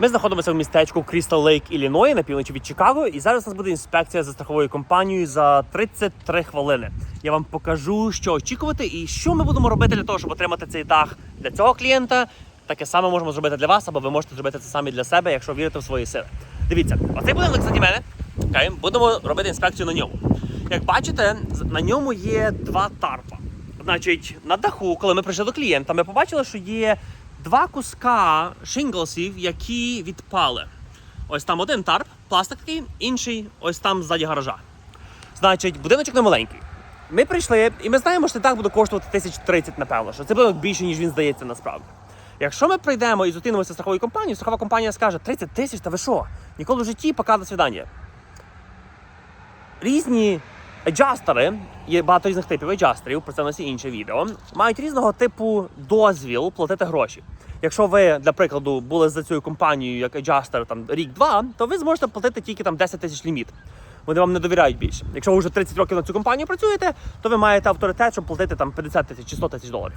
Ми знаходимося в містечку Крістал Лейк, Ілліної, на півночі від Чикаго. І зараз у нас буде інспекція за страховою компанією за 33 хвилини. Я вам покажу, що очікувати і що ми будемо робити для того, щоб отримати цей дах для цього клієнта. Таке саме можемо зробити для вас, або ви можете зробити це самі для себе, якщо вірите в свої сили. Дивіться, оцей будинок заді мене. Окей, будемо робити інспекцію на ньому. Як бачите, на ньому є два тарпа. Значить, на даху, коли ми прийшли до клієнта, ми побачили, що є два куска шинглсів, які відпали. Ось там один тарп, пластик такий, інший ось там ззаді гаража. Значить, будиночок не маленький. Ми прийшли, і ми знаємо, що дах буде коштувати 1030, напевно, що це будинок більше, ніж він здається насправді. Якщо ми прийдемо і зустрінемося страховою компанією, страхова компанія скаже 30 тисяч, та ви що? Ніколи в житті, пока до свидання. Різні еджастери, є багато різних типів еджастерів, про це у нас є інше відео, мають різного типу дозвіл платити гроші. Якщо ви, для прикладу, були за цією компанією як еджастер там рік-два, то ви зможете платити тільки там 10 тисяч ліміт. Вони вам не довіряють більше. Якщо ви вже 30 років на цю компанію працюєте, то ви маєте авторитет, щоб платити там 50 тисяч чи 100 тисяч доларів.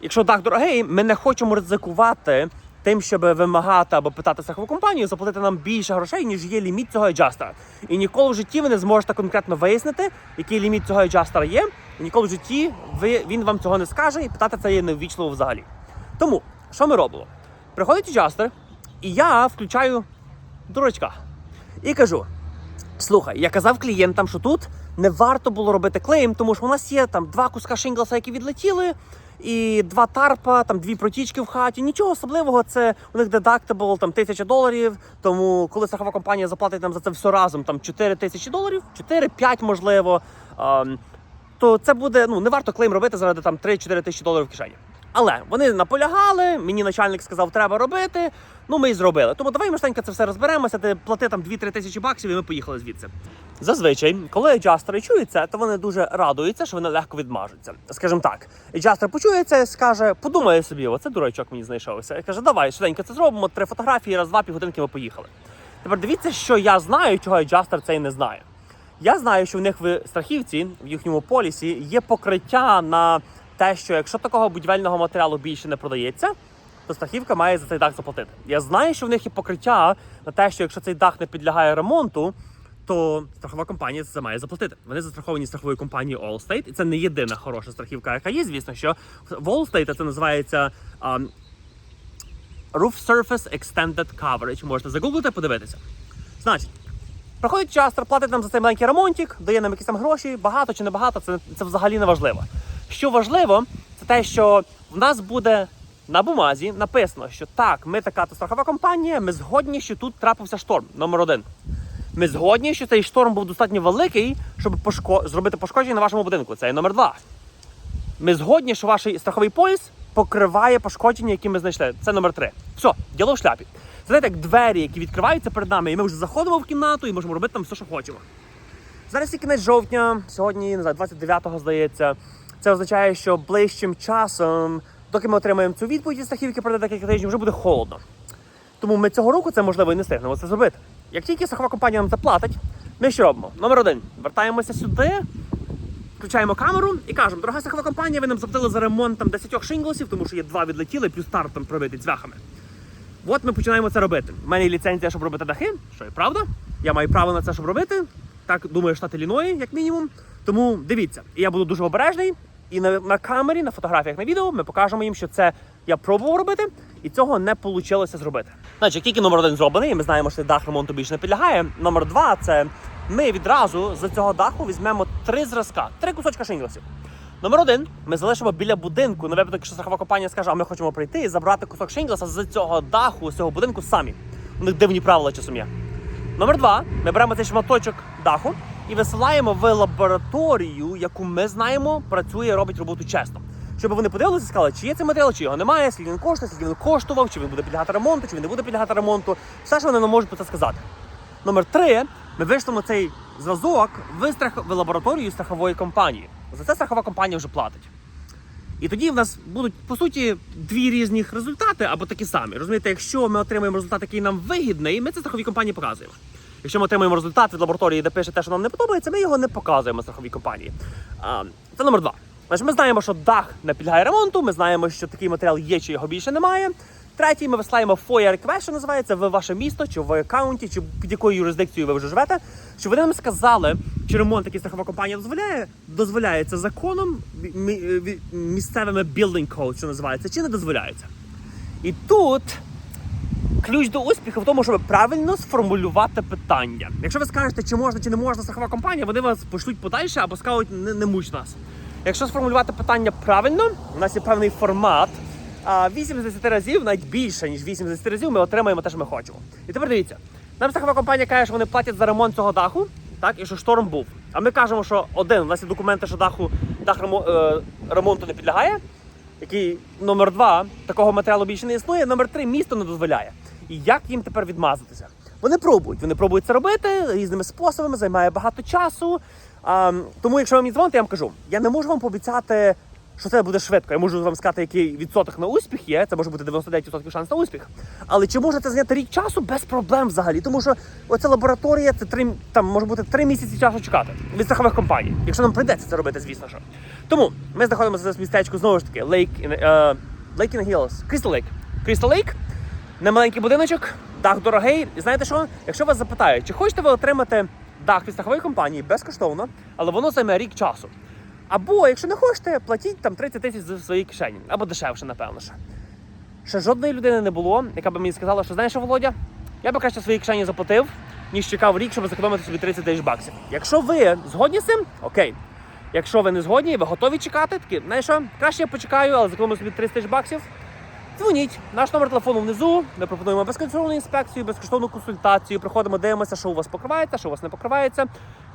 Якщо дах дорогий, ми не хочемо ризикувати тим, щоб вимагати або питати страхову компанію, заплатити нам більше грошей, ніж є ліміт цього еджастера. І ніколи в житті ви не зможете конкретно вияснити, який ліміт цього еджастера є. І ніколи в житті ви, він вам цього не скаже, і питати це є неввічливо взагалі. Тому, що ми робимо? Приходить еджастер, і я включаю дурачка. І кажу: Слухай, я казав клієнтам, що тут не варто було робити клейм, тому що у нас є там два куска шинглса, які відлетіли, і два тарпа, там дві протічки в хаті. Нічого особливого, це у них дедактабл там тисяча доларів. Тому коли страхова компанія заплатить нам за це все разом, там 4 тисячі доларів, 4-5 можливо. ем, то це буде ну не варто клейм робити заради там 3-4 тисячі доларів в кишені. Але вони наполягали, мені начальник сказав, треба робити. Ну ми і зробили. Тому давай ми це все розберемося. Ти плати там 2-3 тисячі баксів, і ми поїхали звідси. Зазвичай, коли еджастери чують це, то вони дуже радуються, що вони легко відмажуться. Скажімо так, еджастер почує це, скаже, подумає собі, оце дурачок мені знайшовся. І каже, давай швиденько це зробимо, три фотографії, раз, два півгодинки ми поїхали. Тепер дивіться, що я знаю, чого еджастер цей не знає. Я знаю, що в них в страхівці, в їхньому полісі, є покриття на те, що якщо такого будівельного матеріалу більше не продається, то страхівка має за цей дах заплатити. Я знаю, що в них є покриття на те, що якщо цей дах не підлягає ремонту, то страхова компанія це має заплатити. Вони застраховані страховою компанією Allstate, і це не єдина хороша страхівка, яка є. Звісно, що в Allstate це називається а, Roof Surface Extended Coverage. Можете загуглити, подивитися. Значить, Проходить час, платить нам за цей маленький ремонтик, дає нам якісь там гроші, багато чи не багато, це, це взагалі не важливо. Що важливо, це те, що в нас буде на бумазі написано, що так, ми така то страхова компанія, ми згодні, що тут трапився шторм. Номер один. Ми згодні, що цей шторм був достатньо великий, щоб пошко... зробити пошкодження на вашому будинку. Це є номер два. Ми згодні, що ваш страховий поліс покриває пошкодження, які ми знайшли. Це номер три. Все, діло в шляпі. Це знаєте, як двері, які відкриваються перед нами, і ми вже заходимо в кімнату і можемо робити там все, що хочемо. Зараз є кінець жовтня, сьогодні, не знаю, 29-го, здається. Це означає, що ближчим часом, доки ми отримаємо цю відповідь від страхівки про декілька тижнів, вже буде холодно. Тому ми цього року це можливо і не встигнемо це зробити. Як тільки страхова компанія нам заплатить, ми що робимо? Номер один. Вертаємося сюди, включаємо камеру і кажемо, дорога страхова компанія, ви нам заплатили за ремонт там 10 шинглсів, тому що є два відлетіли, плюс тарп там пробитий цвяхами. От ми починаємо це робити. У мене є ліцензія, щоб робити дахи, що і правда. Я маю право на це, щоб робити. Так думаю, штат Ілліної, як мінімум. Тому дивіться, і я буду дуже обережний. І на, на камері, на фотографіях, на відео ми покажемо їм, що це я пробував робити, і цього не вийшло зробити. Значить, тільки номер один зроблений, ми знаємо, що дах ремонту більше не підлягає. Номер два це ми відразу з цього даху візьмемо три зразка, три кусочка шинглсів. Номер один, ми залишимо біля будинку на випадок, якщо страхова компанія скаже, а ми хочемо прийти і забрати кусок шинглса з цього даху, з цього будинку самі. У них дивні правила часом є. Номер два, ми беремо цей шматочок даху і висилаємо в лабораторію, яку ми знаємо, працює, робить роботу чесно. Щоб вони подивилися і сказали, чи є цей матеріал, чи його немає, скільки він коштує, скільки він коштував, чи він буде підлягати ремонту, чи він не буде підлягати ремонту. Все, що вони нам можуть про це сказати. Номер три, ми вийшлемо цей зразок в, страх... в лабораторію страхової компанії. За це страхова компанія вже платить. І тоді в нас будуть по суті дві різних результати або такі самі. Розумієте, якщо ми отримаємо результат, який нам вигідний, ми це страховій компанії показуємо. Якщо ми отримаємо результат від лабораторії, де пише те, що нам не подобається, ми його не показуємо страховій компанії. А, це номер два. Значить, ми знаємо, що дах не підлягає ремонту, ми знаємо, що такий матеріал є, чи його більше немає. Третій, ми висилаємо FOIA request, що називається в ваше місто, чи в аккаунті, чи під якою юрисдикцією ви вже живете, щоб вони нам сказали, чи ремонт, який страхова компанія дозволяє, дозволяється законом, мі- мі- місцевими building code, що називається, чи не дозволяється. І тут ключ до успіху в тому, щоб правильно сформулювати питання. Якщо ви скажете, чи можна, чи не можна страхова компанія, вони вас пошлють подальше або скажуть, не, не муч нас. Якщо сформулювати питання правильно, у нас є певний формат. А 8 з 10 разів, навіть більше, ніж 8 з 10 разів, ми отримаємо те, що ми хочемо. І тепер дивіться, нам страхова компанія каже, що вони платять за ремонт цього даху, так, і що шторм був. А ми кажемо, що один, у нас є документи, що даху, дах е, ремонту не підлягає, який номер два, такого матеріалу більше не існує. Номер три місто не дозволяє. І як їм тепер відмазатися? Вони пробують. Вони пробують це робити різними способами, займає багато часу. А, тому, якщо ви мені дзвоните, я вам кажу, я не можу вам пообіцяти, що це буде швидко. Я можу вам сказати, який відсоток на успіх є. Це може бути 99% шанс на успіх. Але чи може це зайняти рік часу без проблем взагалі? Тому що оця лабораторія, це три там може бути три місяці часу чекати від страхових компаній, якщо нам прийдеться це робити, звісно що. Тому ми знаходимося в містечку знову ж таки Lake е, Lake in Hills, Crystal Lake. Crystal Lake, не маленький будиночок, дах дорогий. І знаєте що? Якщо вас запитають, чи хочете ви отримати дах від страхової компанії безкоштовно, але воно займе рік часу. Або якщо не хочете, платіть там 30 тисяч з своєї кишені, або дешевше, напевно. Ще. Ще жодної людини не було, яка б мені сказала, що знаєш, Володя, я би краще своїй кишені заплатив, ніж чекав рік, щоб зекономити собі 30 тисяч баксів. Якщо ви згодні з цим, окей. Якщо ви не згодні, ви готові чекати, такі, знаєш що, краще я почекаю, але зекономлю собі 30 тисяч баксів. Дзвоніть, наш номер телефону внизу. Ми пропонуємо безконтрольну інспекцію, безкоштовну консультацію. Приходимо, дивимося, що у вас покривається, що у вас не покривається.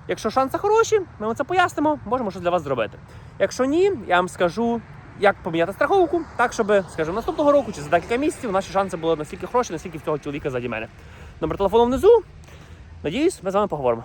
Якщо шанси хороші, ми вам це пояснимо, можемо щось для вас зробити. Якщо ні, я вам скажу, як поміняти страховку, так щоб, скажімо, наступного року чи за декілька місяців наші шанси були настільки хороші, наскільки в цього чоловіка заді мене. Номер телефону внизу. Надіюсь, ми з вами поговоримо.